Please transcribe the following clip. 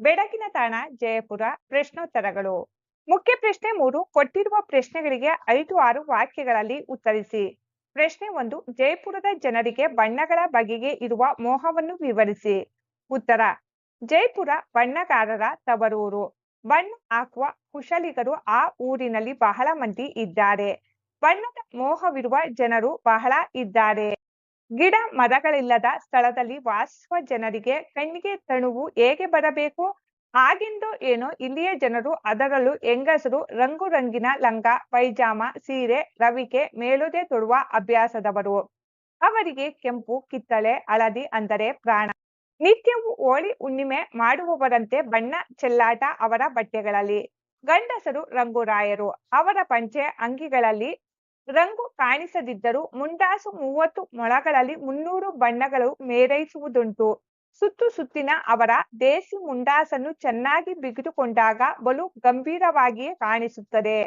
ಬೆಳಗಿನ ತಾಣ, ಜಯಪುರ, ಪ್ರಶ್ನೋತ್ತರಗಳು. ಮುಖ್ಯ ಪ್ರಶ್ನೆ ಮೂರು, ಕೊಟ್ಟಿರುವ ಪ್ರಶ್ನೆಗಳಿಗೆ ಐದು, ಆರು ವಾಕ್ಯಗಳಲ್ಲಿ ಉತ್ತರಿಸಿ. ಪ್ರಶ್ನೆ ಒಂದು, ಜಯಪುರದ ಜನರಿಗೆ ಬಣ್ಣಗಳ ಬಗೆಗೆ ಇರುವ ಮೋಹವನ್ನು ವಿವರಿಸಿ. ಉತ್ತರ ಜೈಪುರ ಬಣ್ಣಗಾರರ ತವರೂರು. ಬಣ್ಣ ಹಾಕುವ ಕುಶಲಿಗರು ಆ ಊರಿನಲ್ಲಿ ಬಹಳ ಮಂದಿ ಇದ್ದಾರೆ. ಬಣ್ಣದ ಮೋಹವಿರುವ ಜನರು ಬಹಳ ಇದ್ದಾರೆ. ಗಿಡ ಮರಗಳಿಲ್ಲದ ಸ್ಥಳದಲ್ಲಿ ವಾಸಿಸುವ ಜನರಿಗೆ ಕಣ್ಣಿಗೆ ತಣುವು ಹೇಗೆ ಬರಬೇಕು? ಆಗಿಂದು ಏನೋ ಇಲ್ಲಿಯ ಜನರು ಅದರಲ್ಲೂ ಹೆಂಗಸರು ರಂಗು ರಂಗಿನ ಲಂಗ, ಪೈಜಾಮ, ಸೀರೆ, ರವಿಕೆ ಮೇಲುದೆ ತೊಡುವ ಅಭ್ಯಾಸದವರು. ಅವರಿಗೆ ಕೆಂಪು, ಕಿತ್ತಳೆ, ಹಳದಿ ಅಂದರೆ ಪ್ರಾಣ. ನಿತ್ಯವೂ ಹೋಳಿ ಹುಣ್ಣಿಮೆ ಮಾಡುವವರಂತೆ ಬಣ್ಣ ಚೆಲ್ಲಾಟ ಅವರ ಬಟ್ಟೆಗಳಲ್ಲಿ. ಗಂಡಸರು ರಂಗುರಾಯರು ಅವರ ಪಂಚೆ ಅಂಗಿಗಳಲ್ಲಿ ರಂಗು ಕಾಣಿಸದಿದ್ದರೂ ಮುಂಡಾಸು ಮೂವತ್ತು ಮೊಳಗಳಲ್ಲಿ ಮುನ್ನೂರು ಬಣ್ಣಗಳು ಮೇರೈಸುವುದುಂಟು. ಸುತ್ತು ಸುತ್ತಿನ ಅವರ ದೇಸಿ ಮುಂಡಾಸನ್ನು ಚೆನ್ನಾಗಿ ಬಿಗಿದುಕೊಂಡಾಗ ಬಲು ಗಂಭೀರವಾಗಿಯೇ ಕಾಣಿಸುತ್ತದೆ.